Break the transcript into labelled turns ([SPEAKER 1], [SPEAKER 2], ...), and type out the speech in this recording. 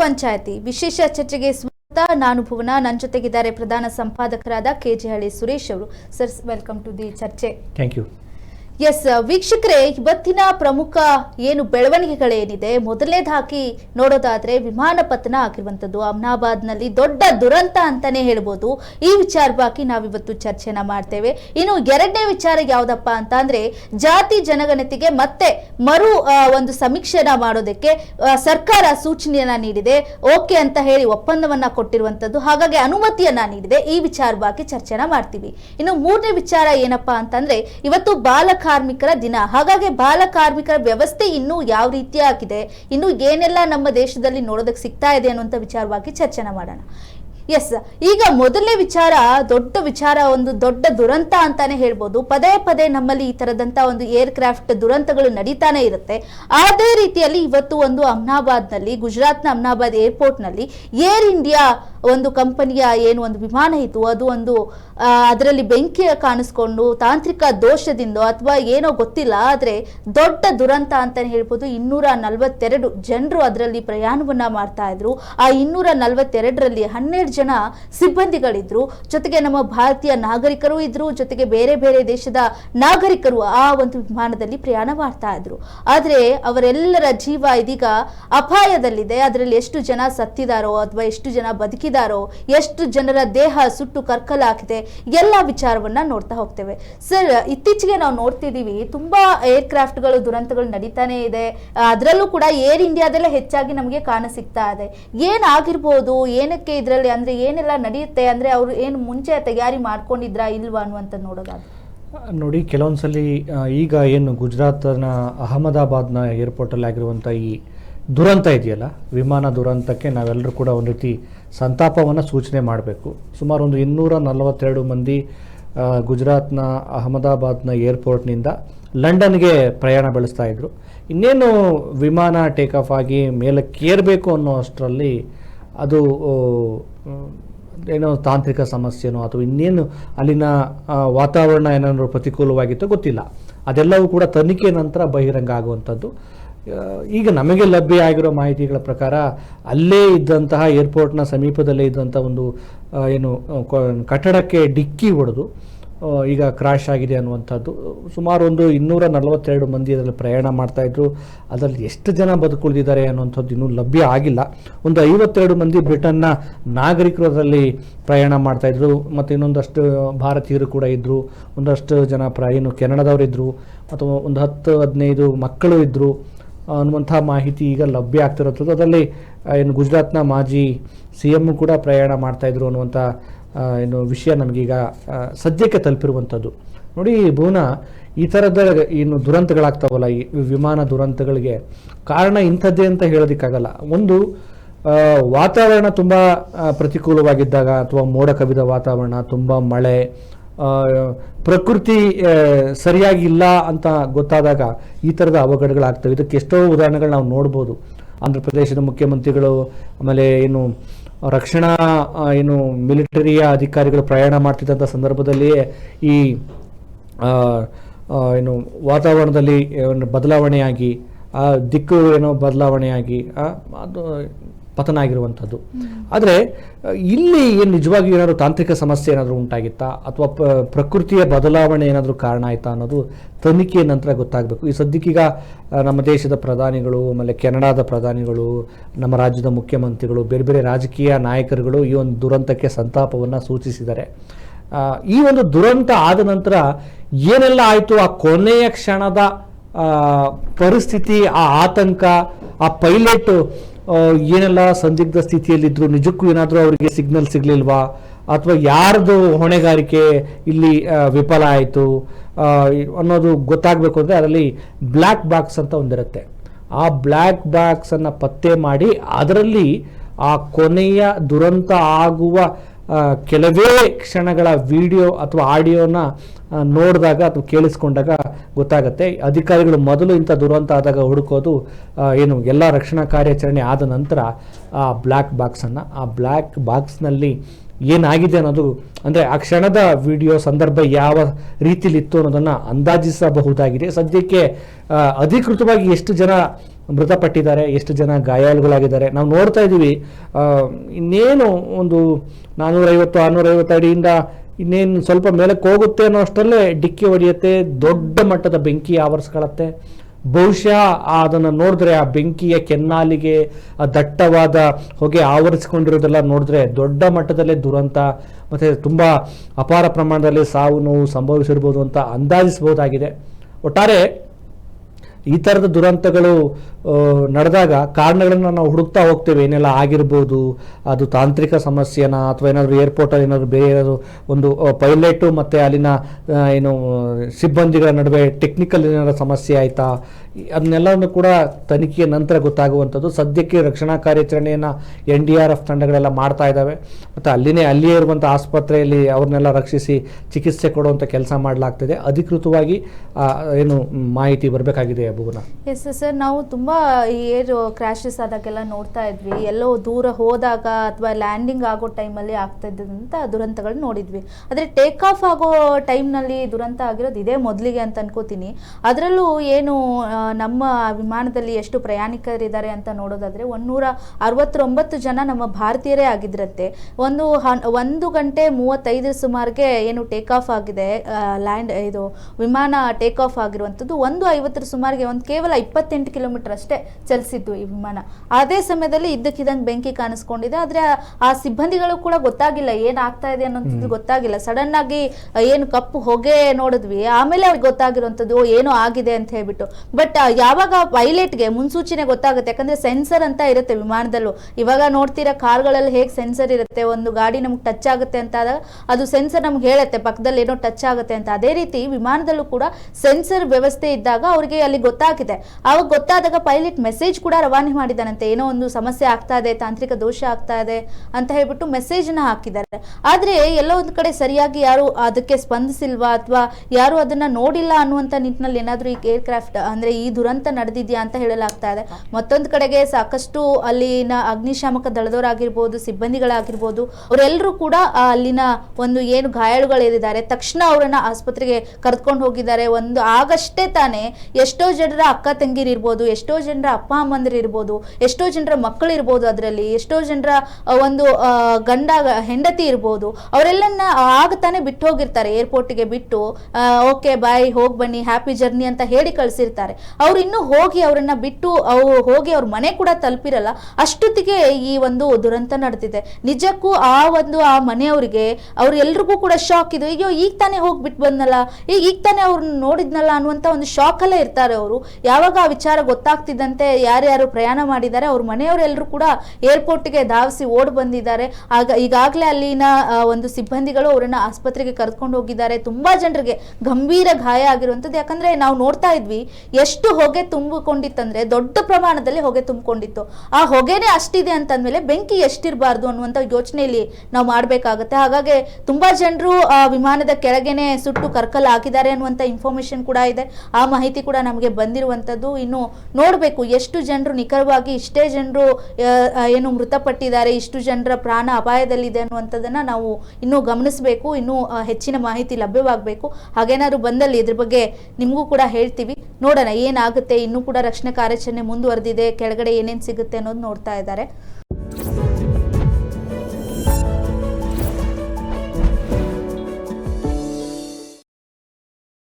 [SPEAKER 1] ಪಂಚಾಯತಿ ವಿಶೇಷ ಚರ್ಚೆಗೆ ಸ್ವಾಗತ. ನಾನು ಭುವನ. ನನ್ನ ಜೊತೆಗಿದ್ದಾರೆ ಪ್ರಧಾನ ಸಂಪಾದಕರಾದ ಕೆಜೆಹಳ್ಳಿ ಸುರೇಶ್ ಅವರು. ಸರ್ ವೆಲ್ಕಮ್ ಟು ದಿ ಚರ್ಚೆ.
[SPEAKER 2] ಥ್ಯಾಂಕ್ ಯು
[SPEAKER 1] ಎಸ್ ವೀಕ್ಷಕರೇ, ಇವತ್ತಿನ ಪ್ರಮುಖ ಏನು ಬೆಳವಣಿಗೆಗಳೇನಿದೆ ಮೊದಲನೇದಾಗಿ ನೋಡೋದಾದ್ರೆ ವಿಮಾನ ಪತನ ಆಗಿರುವಂಥದ್ದು ಅಹಮದಾಬಾದ್ನಲ್ಲಿ ದೊಡ್ಡ ದುರಂತ ಅಂತಾನೆ ಹೇಳ್ಬೋದು. ಈ ವಿಚಾರವಾಗಿ ನಾವಿವತ್ತು ಚರ್ಚೆನ ಮಾಡ್ತೇವೆ. ಇನ್ನು ಎರಡನೇ ವಿಚಾರ ಯಾವುದಪ್ಪ ಅಂತ ಜಾತಿ ಜನಗಣತಿಗೆ ಮತ್ತೆ ಮರು ಒಂದು ಸಮೀಕ್ಷೆನ ಮಾಡೋದಕ್ಕೆ ಸರ್ಕಾರ ಸೂಚನೆಯನ್ನ ನೀಡಿದೆ. ಓಕೆ ಅಂತ ಹೇಳಿ ಒಪ್ಪಂದವನ್ನ ಕೊಟ್ಟಿರುವಂತದ್ದು ಹಾಗಾಗಿ ಅನುಮತಿಯನ್ನ ನೀಡಿದೆ. ಈ ವಿಚಾರವಾಗಿ ಚರ್ಚೆನ ಮಾಡ್ತೀವಿ. ಇನ್ನು ಮೂರನೇ ವಿಚಾರ ಏನಪ್ಪಾ ಅಂತಂದ್ರೆ, ಇವತ್ತು ಬಾಲ ಕಾರ್ಮಿಕರ ದಿನ. ಹಾಗಾಗಿ ಬಾಲ ಕಾರ್ಮಿಕರ ವ್ಯವಸ್ಥೆ ಇನ್ನೂ ಯಾವ ರೀತಿಯಾಗಿದೆ, ಇನ್ನು ಏನೆಲ್ಲ ನಮ್ಮ ದೇಶದಲ್ಲಿ ನೋಡೋದಕ್ಕೆ ಸಿಗ್ತಾ ಇದೆ ಅನ್ನುವಂಥ ವಿಚಾರವಾಗಿ ಚರ್ಚೆನ ಮಾಡೋಣ. ಎಸ್ ಈಗ ಮೊದಲನೇ ವಿಚಾರ, ದೊಡ್ಡ ವಿಚಾರ, ಒಂದು ದೊಡ್ಡ ದುರಂತ ಅಂತಾನೆ ಹೇಳ್ಬೋದು. ಪದೇ ಪದೇ ನಮ್ಮಲ್ಲಿ ಈ ತರದಂತ ಒಂದು ಏರ್ ಕ್ರಾಫ್ಟ್ ದುರಂತಗಳು ನಡೀತಾನೆ ಇರುತ್ತೆ. ಅದೇ ರೀತಿಯಲ್ಲಿ ಇವತ್ತು ಒಂದು ಅಹಮದಾಬಾದ್ನಲ್ಲಿ ಗುಜರಾತ್ನ ಏರ್ಪೋರ್ಟ್ ಏರ್ಪೋರ್ಟ್ನಲ್ಲಿ ಏರ್ ಇಂಡಿಯಾ ಒಂದು ಕಂಪನಿಯ ಏನು ಒಂದು ವಿಮಾನ ಇತ್ತು, ಅದು ಒಂದು ಅದರಲ್ಲಿ ಬೆಂಕಿ ಕಾಣಿಸ್ಕೊಂಡು ತಾಂತ್ರಿಕ ದೋಷದಿಂದ ಅಥವಾ ಏನೋ ಗೊತ್ತಿಲ್ಲ, ಆದ್ರೆ ದೊಡ್ಡ ದುರಂತ ಅಂತಾನೆ ಹೇಳ್ಬೋದು. ಇನ್ನೂರ ನಲವತ್ತೆರಡು ಜನರು ಅದರಲ್ಲಿ ಪ್ರಯಾಣವನ್ನ ಮಾಡ್ತಾ ಇದ್ರು. ಆ ಇನ್ನೂರ ನಲವತ್ತೆರಡರಲ್ಲಿ ಹನ್ನೆರಡು ಜನ ಸಿಬ್ಬಂದಿಗಳಿದ್ರು. ಜೊತೆಗೆ ನಮ್ಮ ಭಾರತೀಯ ನಾಗರಿಕರು ಇದ್ರು. ಜೊತೆಗೆ ಬೇರೆ ಬೇರೆ ದೇಶದ ನಾಗರಿಕರು ಆ ಒಂದು ವಿಮಾನದಲ್ಲಿ ಪ್ರಯಾಣ ಮಾಡ್ತಾ ಇದ್ರು. ಆದ್ರೆ ಅವರೆಲ್ಲರ ಜೀವ ಇದೀಗ ಅಪಾಯದಲ್ಲಿದೆ. ಅದರಲ್ಲಿ ಎಷ್ಟು ಜನ ಸತ್ತಿದಾರೋ ಅಥವಾ ಎಷ್ಟು ಜನ ಬದುಕಿದಾರೋ, ಎಷ್ಟು ಜನರ ದೇಹ ಸುಟ್ಟು ಕರ್ಕಲಾಗಿದೆ ಎಲ್ಲ ವಿಚಾರವನ್ನ ನೋಡ್ತಾ ಹೋಗ್ತೇವೆ. ಸರ್, ಇತ್ತೀಚೆಗೆ ನಾವು ನೋಡ್ತಿದೀವಿ ತುಂಬಾ ಏರ್ ಕ್ರಾಫ್ಟ್ಗಳು ದುರಂತಗಳು ನಡೀತಾನೆ ಇದೆ. ಅದರಲ್ಲೂ ಕೂಡ ಏರ್ ಇಂಡಿಯಾದಲ್ಲೇ ಹೆಚ್ಚಾಗಿ ನಮಗೆ ಕಾಣ ಸಿಗ್ತಾ ಇದೆ. ಏನಾಗಿರ್ಬೋದು ಏನಕ್ಕೆ ಇದರಲ್ಲಿ ಅಂದ್ರೆ ಏನೆಲ್ಲ ನಡೆಯುತ್ತೆ ಅಂದ್ರೆ ಅವರು ಏನು ಮುಂಚೆ ತಯಾರಿ ಮಾಡ್ಕೊಂಡಿದ್ರಾ ಇಲ್ವಾ ಅನ್ನುವಂತ ನೋಡೋದಾದ್ರೆ?
[SPEAKER 2] ನೋಡಿ, ಕೆಲವೊಂದ್ಸಲಿ ಈಗ ಏನು ಗುಜರಾತ್ನ ಅಹಮದಾಬಾದ್ನ ಏರ್ಪೋರ್ಟಲ್ಲಿ ಆಗಿರುವಂಥ ಈ ದುರಂತ ಇದೆಯಲ್ಲ, ವಿಮಾನ ದುರಂತಕ್ಕೆ ನಾವೆಲ್ಲರೂ ಕೂಡ ಒಂದು ರೀತಿ ಸಂತಾಪವನ್ನು ಸೂಚನೆ ಮಾಡಬೇಕು. ಸುಮಾರು ಒಂದು ಇನ್ನೂರ ನಲವತ್ತೆರಡು ಮಂದಿ ಗುಜರಾತ್ನ ಅಹಮದಾಬಾದ್ನ ಏರ್ಪೋರ್ಟ್ನಿಂದ ಲಂಡನ್ಗೆ ಪ್ರಯಾಣ ಬೆಳೆಸ್ತಾ ಇದ್ರು. ಇನ್ನೇನು ವಿಮಾನ ಟೇಕ್ ಆಫ್ ಆಗಿ ಮೇಲಕ್ಕೇರಬೇಕು ಅನ್ನೋ ಅಷ್ಟರಲ್ಲಿ ಅದು ಏನೋ ತಾಂತ್ರಿಕ ಸಮಸ್ಯೆನೋ ಅಥವಾ ಇನ್ನೇನು ಅಲ್ಲಿನ ವಾತಾವರಣ ಏನಾದರೂ ಪ್ರತಿಕೂಲವಾಗಿತ್ತೋ ಗೊತ್ತಿಲ್ಲ. ಅದೆಲ್ಲವೂ ಕೂಡ ತನಿಖೆ ನಂತರ ಬಹಿರಂಗ ಆಗುವಂಥದ್ದು. ಈಗ ನಮಗೆ ಲಭ್ಯ ಆಗಿರೋ ಮಾಹಿತಿಗಳ ಪ್ರಕಾರ ಅಲ್ಲೇ ಇದ್ದಂತಹ ಏರ್ಪೋರ್ಟ್ನ ಸಮೀಪದಲ್ಲೇ ಇದ್ದಂಥ ಒಂದು ಏನು ಕಟ್ಟಡಕ್ಕೆ ಡಿಕ್ಕಿ ಹೊಡೆದು ಈಗ ಕ್ರಾಶ್ ಆಗಿದೆ ಅನ್ನುವಂಥದ್ದು. ಸುಮಾರು ಒಂದು ಇನ್ನೂರ ನಲವತ್ತೆರಡು ಮಂದಿ ಅದರಲ್ಲಿ ಪ್ರಯಾಣ ಮಾಡ್ತಾ ಇದ್ರು. ಅದರಲ್ಲಿ ಎಷ್ಟು ಜನ ಬದುಕುಳಿದಿದ್ದಾರೆ ಅನ್ನುವಂಥದ್ದು ಇನ್ನೂ ಲಭ್ಯ ಆಗಿಲ್ಲ. ಒಂದು ಐವತ್ತೆರಡು ಮಂದಿ ಬ್ರಿಟನ್ನ ನಾಗರಿಕರು ಅದರಲ್ಲಿ ಪ್ರಯಾಣ ಮಾಡ್ತಾಯಿದ್ರು ಮತ್ತು ಇನ್ನೊಂದಷ್ಟು ಭಾರತೀಯರು ಕೂಡ ಇದ್ದರು ಒಂದಷ್ಟು ಜನ ಪ್ರ ಏನು ಕೆನಡಾದವರಿದ್ದರು ಅಥವಾ ಒಂದು ಹತ್ತು, ಹದಿನೈದು ಮಕ್ಕಳು ಇದ್ದರು ಅನ್ನುವಂಥ ಮಾಹಿತಿ ಈಗ ಲಭ್ಯ ಆಗ್ತಿರೋಂಥದ್ದು ಅದರಲ್ಲಿ ಏನು ಗುಜರಾತ್ನ ಮಾಜಿ ಸಿ ಎಂ ಕೂಡ ಪ್ರಯಾಣ ಮಾಡ್ತಾಯಿದ್ರು ಅನ್ನುವಂಥ ಏನು ವಿಷಯ ನಮಗೀಗ ಸದ್ಯಕ್ಕೆ ತಲುಪಿರುವಂಥದ್ದು. ನೋಡಿ, ಭುವನ, ಈ ಥರದ ಏನು ದುರಂತಗಳಾಗ್ತಾವಲ್ಲ, ಈ ವಿಮಾನ ದುರಂತಗಳಿಗೆ. ಕಾರಣ ಇಂಥದ್ದೇ ಅಂತ ಹೇಳೋದಕ್ಕಾಗಲ್ಲ. ಒಂದು ವಾತಾವರಣ ತುಂಬ ಪ್ರತಿಕೂಲವಾಗಿದ್ದಾಗ ಅಥವಾ ಮೋಡ ಕವಿದ ವಾತಾವರಣ, ತುಂಬ ಮಳೆ ಪ್ರಕೃತಿ ಸರಿಯಾಗಿ ಇಲ್ಲ ಅಂತ ಗೊತ್ತಾದಾಗ ಈ ಥರದ ಅವಘಡಗಳಾಗ್ತವೆ. ಇದಕ್ಕೆ ಎಷ್ಟೋ ಉದಾಹರಣೆಗಳು ನಾವು ನೋಡ್ಬೋದು. ಆಂಧ್ರ ಪ್ರದೇಶದ ಮುಖ್ಯಮಂತ್ರಿಗಳು, ಆಮೇಲೆ ಏನು, ರಕ್ಷಣಾ ಏನು ಮಿಲಿಟರಿಯ ಅಧಿಕಾರಿಗಳು ಪ್ರಯಾಣ ಮಾಡ್ತಿದ್ದಂಥ ಸಂದರ್ಭದಲ್ಲಿಯೇ ಈ ಏನು ವಾತಾವರಣದಲ್ಲಿ ಬದಲಾವಣೆಯಾಗಿ ದಿಕ್ಕು ಏನೋ ಬದಲಾವಣೆಯಾಗಿ ಅದು ಪತನ ಆಗಿರುವಂಥದ್ದು ಆದರೆ, ಇಲ್ಲಿ ಏನು ನಿಜವಾಗಿ ಏನಾದರೂ ತಾಂತ್ರಿಕ ಸಮಸ್ಯೆ ಏನಾದರೂ ಉಂಟಾಗಿತ್ತಾ? ಅಥವಾ ಪ್ರಕೃತಿಯ ಬದಲಾವಣೆ ಏನಾದರೂ ಕಾರಣ ಆಯಿತಾ ಅನ್ನೋದು ತನಿಖೆಯ ನಂತರ ಗೊತ್ತಾಗಬೇಕು. ಈ ಸದ್ಯಕ್ಕೀಗ ನಮ್ಮ ದೇಶದ ಪ್ರಧಾನಿಗಳು, ಆಮೇಲೆ ಕೆನಡಾದ ಪ್ರಧಾನಿಗಳು, ನಮ್ಮ ರಾಜ್ಯದ ಮುಖ್ಯಮಂತ್ರಿಗಳು, ಬೇರೆ ಬೇರೆ ರಾಜಕೀಯ ನಾಯಕರುಗಳು ಈ ಒಂದು ದುರಂತಕ್ಕೆ ಸಂತಾಪವನ್ನು ಸೂಚಿಸಿದ್ದಾರೆ. ಈ ಒಂದು ದುರಂತ ಆದ ನಂತರ ಏನೆಲ್ಲ ಆಯಿತು? ಆ ಕೊನೆಯ ಕ್ಷಣದ ಪರಿಸ್ಥಿತಿ, ಆ ಆತಂಕ, ಆ ಪೈಲಟ್ ಏನೆಲ್ಲ ಸಂದಿಗ್ಧ ಸ್ಥಿತಿಯಲ್ಲಿದ್ದರು ನಿಜಕ್ಕೂ ಏನಾದರೂ ಅವರಿಗೆ ಸಿಗ್ನಲ್ ಸಿಗಲಿಲ್ವಾ? ಅಥವಾ ಯಾರ್ದು ಹೊಣೆಗಾರಿಕೆ ಇಲ್ಲಿ ವಿಫಲ ಆಯಿತು? ಅನ್ನೋದು ಗೊತ್ತಾಗಬೇಕು ಅಂದರೆ ಅದರಲ್ಲಿ ಬ್ಲ್ಯಾಕ್ ಬಾಕ್ಸ್ ಅಂತ ಒಂದಿರುತ್ತೆ. ಆ ಬ್ಲ್ಯಾಕ್ ಬಾಕ್ಸನ್ನು ಪತ್ತೆ ಮಾಡಿ ಅದರಲ್ಲಿ ಆ ಕೊನೆಯ ದುರಂತ ಆಗುವ ಕೆಲವೇ ಕ್ಷಣಗಳ ವಿಡಿಯೋ ಅಥವಾ ಆಡಿಯೋನ ನೋಡಿದಾಗ ಅಥವಾ ಕೇಳಿಸ್ಕೊಂಡಾಗ ಗೊತ್ತಾಗುತ್ತೆ. ಅಧಿಕಾರಿಗಳು ಮೊದಲು ಇಂಥ ದುರಂತ ಆದಾಗ ಹುಡುಕೋದು ಏನು, ಎಲ್ಲ ರಕ್ಷಣಾ ಕಾರ್ಯಾಚರಣೆ ಆದ ನಂತರ ಆ ಬ್ಲ್ಯಾಕ್ ಬಾಕ್ಸನ್ನು, ಆ ಬ್ಲ್ಯಾಕ್ ಬಾಕ್ಸ್ನಲ್ಲಿ ಏನಾಗಿದೆ ಅನ್ನೋದು, ಅಂದರೆ ಆ ಕ್ಷಣದ ವಿಡಿಯೋ ಸಂದರ್ಭ ಯಾವ ರೀತಿಲಿತ್ತು ಅನ್ನೋದನ್ನು ಅಂದಾಜಿಸಬಹುದಾಗಿದೆ. ಸದ್ಯಕ್ಕೆ ಅಧಿಕೃತವಾಗಿ ಎಷ್ಟು ಜನ ಮೃತಪಟ್ಟಿದ್ದಾರೆ, ಎಷ್ಟು ಜನ ಗಾಯಾಳುಗಳಾಗಿದ್ದಾರೆ. ನಾವು ನೋಡ್ತಾ ಇದ್ದೀವಿ. ಇನ್ನೇನು ಒಂದು ನಾನ್ನೂರೈವತ್ತು ಆರುನೂರೈವತ್ತು ಅಡಿಯಿಂದ ಇನ್ನೇನು ಸ್ವಲ್ಪ ಮೇಲಕ್ಕೆ ಹೋಗುತ್ತೆ ಅನ್ನೋ ಅಷ್ಟರಲ್ಲೇ ಡಿಕ್ಕಿ ಹೊಡೆಯುತ್ತೆ, ದೊಡ್ಡ ಮಟ್ಟದ ಬೆಂಕಿ ಆವರಿಸ್ಕೊಳತ್ತೆ ಬಹುಶಃ ಅದನ್ನು ನೋಡಿದ್ರೆ ಆ ಬೆಂಕಿಯ ಕೆನ್ನಾಲಿಗೆ, ಆ ದಟ್ಟವಾದ ಹೊಗೆ ಆವರಿಸಿಕೊಂಡಿರೋದೆಲ್ಲ ನೋಡಿದ್ರೆ ದೊಡ್ಡ ಮಟ್ಟದಲ್ಲೇ ದುರಂತ, ಮತ್ತು ತುಂಬ ಅಪಾರ ಪ್ರಮಾಣದಲ್ಲಿ ಸಾವು ನೋವು ಸಂಭವಿಸಿರ್ಬೋದು ಅಂತ ಅಂದಾಜಿಸ್ಬೋದಾಗಿದೆ ಒಟ್ಟಾರೆ ಈ ಥರದ ದುರಂತಗಳು ನಡೆದಾಗ ಕಾರಣಗಳನ್ನು ನಾವು ಹುಡುಕ್ತಾ ಹೋಗ್ತೇವೆ. ಏನೆಲ್ಲ ಆಗಿರ್ಬೋದು, ಅದು ತಾಂತ್ರಿಕ ಸಮಸ್ಯೆನ ಅಥವಾ ಏನಾದರೂ ಏರ್ಪೋರ್ಟಲ್ಲಿ ಏನಾದರೂ ಬೇರೆ ಏನಾದರೂ ಒಂದು ಪೈಲಟು ಮತ್ತು ಅಲ್ಲಿನ ಏನು, ಸಿಬ್ಬಂದಿಗಳ ನಡುವೆ ಟೆಕ್ನಿಕಲ್ ಏನಾದರೂ ಸಮಸ್ಯೆ ಆಯಿತಾ? ಅದನ್ನೆಲ್ಲವನ್ನು ಕೂಡ ತನಿಖೆಯ ನಂತರ ಗೊತ್ತಾಗುವಂಥದ್ದು. ಸದ್ಯಕ್ಕೆ ರಕ್ಷಣಾ ಕಾರ್ಯಾಚರಣೆಯನ್ನು ಎನ್ ಡಿ ಆರ್ ಎಫ್ ತಂಡಗಳೆಲ್ಲ ಮಾಡ್ತಾ ಇದ್ದಾವೆ. ಮತ್ತು ಅಲ್ಲಿನೇ ಅಲ್ಲಿಯೇ ಇರುವಂಥ ಆಸ್ಪತ್ರೆಯಲ್ಲಿ ಅವ್ರನ್ನೆಲ್ಲ ರಕ್ಷಿಸಿ ಚಿಕಿತ್ಸೆ ಕೊಡುವಂಥ ಕೆಲಸ ಮಾಡಲಾಗ್ತಿದೆ. ಅಧಿಕೃತವಾಗಿ ಏನು ಮಾಹಿತಿ ಬರಬೇಕಾಗಿದೆ ಭುವನ?
[SPEAKER 1] ಎಸ್ ಸರ್ ನಾವು ತುಂಬ ಏರ್ ಕ್ರ್ಯಾಶಸ್ ಆದಾಗೆಲ್ಲ ನೋಡ್ತಾ ಇದ್ವಿ. ಎಲ್ಲೋ ದೂರ ಹೋದಾಗ ಅಥವಾ ಲ್ಯಾಂಡಿಂಗ್ ಆಗೋ ಟೈಮಲ್ಲಿ ಆಗ್ತಾ ಇದ್ದಂಥ ದುರಂತಗಳು ನೋಡಿದ್ವಿ. ಆದರೆ ಟೇಕ್ ಆಫ್ ಆಗೋ ಟೈಮ್ನಲ್ಲಿ ದುರಂತ ಆಗಿರೋದು ಇದೇ ಮೊದಲಿಗೆ ಅಂತ ಅನ್ಕೋತೀನಿ. ಅದರಲ್ಲೂ ಏನು ನಮ್ಮ ವಿಮಾನದಲ್ಲಿ ಎಷ್ಟು ಪ್ರಯಾಣಿಕರಿದ್ದಾರೆ ಅಂತ ನೋಡೋದಾದರೆ ಒಂದೂರ ಅರವತ್ತೊಂಬತ್ತು ಜನ ನಮ್ಮ ಭಾರತೀಯರೇ ಆಗಿದ್ರಂತೆ. ಒಂದು ಒಂದು ಗಂಟೆ ಮೂವತ್ತೈದರ ಸುಮಾರಿಗೆ ಏನು ಟೇಕ್ ಆಫ್ ಆಗಿದೆ ಲ್ಯಾಂಡ್ ಇದು ವಿಮಾನ ಟೇಕ್ ಆಫ್ ಆಗಿರುವಂಥದ್ದು ಒಂದು ಐವತ್ತರ ಸುಮಾರಿಗೆ ಒಂದು ಕೇವಲ ಇಪ್ಪತ್ತೆಂಟು ಕಿಲೋಮೀಟರ್ ಅಷ್ಟೇ ಚಲಿಸಿದ್ದು ಈ ವಿಮಾನ. ಅದೇ ಸಮಯದಲ್ಲಿ ಇದ್ದಕ್ಕಿದ್ದಂಗೆ ಬೆಂಕಿ ಕಾಣಿಸ್ಕೊಂಡಿದೆ. ಆದರೆ ಆ- ಆ ಸಿಬ್ಬಂದಿಗಳು ಕೂಡ ಗೊತ್ತಾಗಿಲ್ಲ ಏನಾಗ್ತಾ ಇದೆ ಅನ್ನೋಂಥದ್ದು ಗೊತ್ತಾಗಿಲ್ಲ. ಸಡನ್ ಆಗಿ ಏನು ಕಪ್ಪು ಹೊಗೆ ನೋಡಿದ್ವಿ. ಆಮೇಲೆ ಅವ್ರಿಗೆ ಗೊತ್ತಾಗಿರುವಂಥದ್ದು ಏನೋ ಆಗಿದೆ ಅಂತ ಹೇಳ್ಬಿಟ್ಟು. ಬಟ್ ಯಾವಾಗ ಪೈಲಟ್ಗೆ ಮುನ್ಸೂಚನೆ ಗೊತ್ತಾಗುತ್ತೆ? ಯಾಕಂದ್ರೆ ಸೆನ್ಸರ್ ಅಂತ ಇರುತ್ತೆ ವಿಮಾನದಲ್ಲೂ. ಇವಾಗ ನೋಡ್ತೀರಾ ಕಾರ್ಗಳಲ್ಲಿ ಹೇಗೆ ಸೆನ್ಸರ್ ಇರುತ್ತೆ? ಒಂದು ಗಾಡಿ ನಮ್ಗೆ ಟಚ್ ಆಗುತ್ತೆ ಅಂತ ಅದು ಸೆನ್ಸರ್ ನಮ್ಗೆ ಹೇಳುತ್ತೆ, ಪಕ್ಕದಲ್ಲಿ ಏನೋ ಟಚ್ ಆಗುತ್ತೆ ಅಂತ. ಅದೇ ರೀತಿ ವಿಮಾನದಲ್ಲೂ ಕೂಡ ಸೆನ್ಸರ್ ವ್ಯವಸ್ಥೆ ಇದ್ದಾಗ ಅವ್ರಿಗೆ ಅಲ್ಲಿ ಗೊತ್ತಾಗಿದೆ. ಅವಾಗ ಗೊತ್ತಾದಾಗ ಪೈಲಟ್ ಮೆಸೇಜ್ ಕೂಡ ರವಾನೆ ಮಾಡಿದಾನಂತೆ ಏನೋ ಒಂದು ಸಮಸ್ಯೆ ಆಗ್ತಾ ಇದೆ, ತಾಂತ್ರಿಕ ದೋಷ ಆಗ್ತಾ ಇದೆ ಅಂತ ಹೇಳ್ಬಿಟ್ಟು ಮೆಸೇಜ್ನ ಹಾಕಿದ್ದಾರೆ. ಆದ್ರೆ ಎಲ್ಲೋ ಒಂದು ಕಡೆ ಸರಿಯಾಗಿ ಯಾರು ಅದಕ್ಕೆ ಸ್ಪಂದಿಸಿಲ್ವಾ? ಅಥವಾ ಯಾರು ಅದನ್ನ ನೋಡಿಲ್ಲ ಅನ್ನುವಂತ ನಿಟ್ಟಿನಲ್ಲಿ ಏನಾದರೂ ಈ ಏರ್ಕ್ರಾಫ್ಟ್ ಅಂದ್ರೆ ಈ ದುರಂತ ನಡೆದಿದೆಯಾ ಅಂತ ಹೇಳಲಾಗ್ತಾ ಇದೆ. ಮತ್ತೊಂದು ಕಡೆಗೆ ಸಾಕಷ್ಟು ಅಲ್ಲಿನ ಅಗ್ನಿಶಾಮಕ ದಳದವರಾಗಿರ್ಬೋದು, ಸಿಬ್ಬಂದಿಗಳಾಗಿರ್ಬೋದು ಅವರೆಲ್ಲರೂ ಕೂಡ ಅಲ್ಲಿನ ಒಂದು ಏನು ಗಾಯಾಳುಗಳೇರಿದ್ದಾರೆ. ತಕ್ಷಣ ಅವರನ್ನ ಆಸ್ಪತ್ರೆಗೆ ಕರೆದುಕೊಂಡು ಹೋಗಿದ್ದಾರೆ. ಒಂದು ಆಗಷ್ಟೇ ತಾನೇ ಎಷ್ಟೋ ಜನರ ಅಕ್ಕ ತಂಗಿರಿರ್ಬೋದು ಎಷ್ಟೋ ಜನರ ಅಪ್ಪ ಅಮ್ಮಂದಿರಿರ್ಬೋದು ಎಷ್ಟೋ ಜನರ ಮಕ್ಕಳಿರ್ಬೋದು ಅದರಲ್ಲಿ, ಎಷ್ಟೋ ಜನರ ಒಂದು ಗಂಡ, ಹೆಂಡತಿ ಇರ್ಬೋದು, ಅವರೆಲ್ಲನ್ನ ಆಗ ತಾನೇ ಬಿಟ್ಟು ಹೋಗಿರ್ತಾರೆ. ಏರ್ಪೋರ್ಟ್ಗೆ ಬಿಟ್ಟು ಓಕೆ, ಬಾಯ್, ಹೋಗಿ ಬನ್ನಿ, ಹ್ಯಾಪಿ ಜರ್ನಿ ಅಂತ ಹೇಳಿ ಕಳಿಸಿರ್ತಾರೆ. ಅವ್ರು ಇನ್ನೂ ಹೋಗಿ ಅವರನ್ನ ಬಿಟ್ಟು ಅವು ಹೋಗಿ ಅವ್ರ ಮನೆ ಕೂಡ ತಲುಪಿರಲ್ಲ, ಅಷ್ಟೊತ್ತಿಗೆ ಈ ಒಂದು ದುರಂತ ನಡೆದಿದೆ. ನಿಜಕ್ಕೂ ಆ ಒಂದು ಆ ಮನೆಯವರಿಗೆ ಅವ್ರು ಎಲ್ರಿಗೂ ಕೂಡ ಶಾಕ್ ಇದು. ಅಯ್ಯೋ, ಈಗ ತಾನೇ ಹೋಗಿ ಬಿಟ್ಟು ಬಂದಲ್ಲ ಈಗ ಈಗ ತಾನೇ ಅವ್ರನ್ನ ನೋಡಿದ್ನಲ್ಲ ಅನ್ನುವಂಥ ಒಂದು ಶಾಕಲ್ಲೇ ಇರ್ತಾರೆ ಅವರು. ಯಾವಾಗ ಆ ವಿಚಾರ ಗೊತ್ತಾಗ್ತಿದ್ದಂತೆ ಯಾರ್ಯಾರು ಪ್ರಯಾಣ ಮಾಡಿದ್ದಾರೆ, ಅವ್ರ ಮನೆಯವರೆಲ್ಲರೂ ಕೂಡ ಏರ್ಪೋರ್ಟ್ಗೆ ಧಾವಿಸಿ ಓಡ್ ಬಂದಿದ್ದಾರೆ. ಆಗ, ಈಗಾಗಲೇ ಅಲ್ಲಿನ ಒಂದು ಸಿಬ್ಬಂದಿಗಳು ಅವರನ್ನ ಆಸ್ಪತ್ರೆಗೆ ಕರೆದುಕೊಂಡು ಹೋಗಿದ್ದಾರೆ ತುಂಬಾ ಜನರಿಗೆ ಗಂಭೀರ ಗಾಯ ಆಗಿರುವಂಥದ್ದು. ಯಾಕಂದ್ರೆ ನಾವು ನೋಡ್ತಾ ಇದ್ವಿ, ಎಷ್ಟು ಹೊಗೆ ತುಂಬಿಕೊಂಡಿತ್ತಂದ್ರೆ ದೊಡ್ಡ ಪ್ರಮಾಣದಲ್ಲಿ ಹೊಗೆ ತುಂಬಿಕೊಂಡಿತ್ತು. ಆ ಹೊಗೆನೇ ಅಷ್ಟಿದೆ ಅಂತಂದ್ಮೇಲೆ ಬೆಂಕಿ ಎಷ್ಟಿರಬಾರ್ದು ಅನ್ನುವಂಥ ಯೋಚನೆಯಲ್ಲಿ ನಾವು ಮಾಡಬೇಕಾಗುತ್ತೆ. ಹಾಗಾಗಿ ತುಂಬಾ ಜನರು ವಿಮಾನದ ಕೆಳಗೇನೆ ಸುಟ್ಟು ಕರ್ಕಲ್ ಹಾಕಿದ್ದಾರೆ ಅನ್ನುವಂಥ ಇನ್ಫಾರ್ಮೇಶನ್ ಕೂಡ ಇದೆ. ಆ ಮಾಹಿತಿ ಕೂಡ ನಮಗೆ ಬಂದಿರುವಂಥದ್ದು. ಇನ್ನು ನೋಡಬೇಕು, ಎಷ್ಟು ಜನರು ನಿಖರವಾಗಿ ಇಷ್ಟೇ ಜನರು ಏನು ಮೃತಪಟ್ಟಿದ್ದಾರೆ, ಇಷ್ಟು ಜನರ ಪ್ರಾಣ ಅಪಾಯದಲ್ಲಿದೆ ಅನ್ನುವಂಥದ್ದನ್ನ ನಾವು ಇನ್ನೂ ಗಮನಿಸಬೇಕು, ಇನ್ನೂ ಹೆಚ್ಚಿನ ಮಾಹಿತಿ ಲಭ್ಯವಾಗಬೇಕು. ಹಾಗೇನಾದ್ರು ಬಂದಲ್ಲಿ ಇದ್ರ ಬಗ್ಗೆ ನಿಮಗೂ ಕೂಡ ಹೇಳ್ತೀವಿ. ನೋಡೋಣ ಏನಾಗುತ್ತೆ ಇನ್ನೂ ಕೂಡ ರಕ್ಷಣೆ ಕಾರ್ಯಾಚರಣೆ ಮುಂದುವರೆದಿದೆ ಕೆಳಗಡೆ ಏನೇನು ಸಿಗುತ್ತೆ ಅನ್ನೋದು ನೋಡ್ತಾ ಇದ್ದಾರೆ.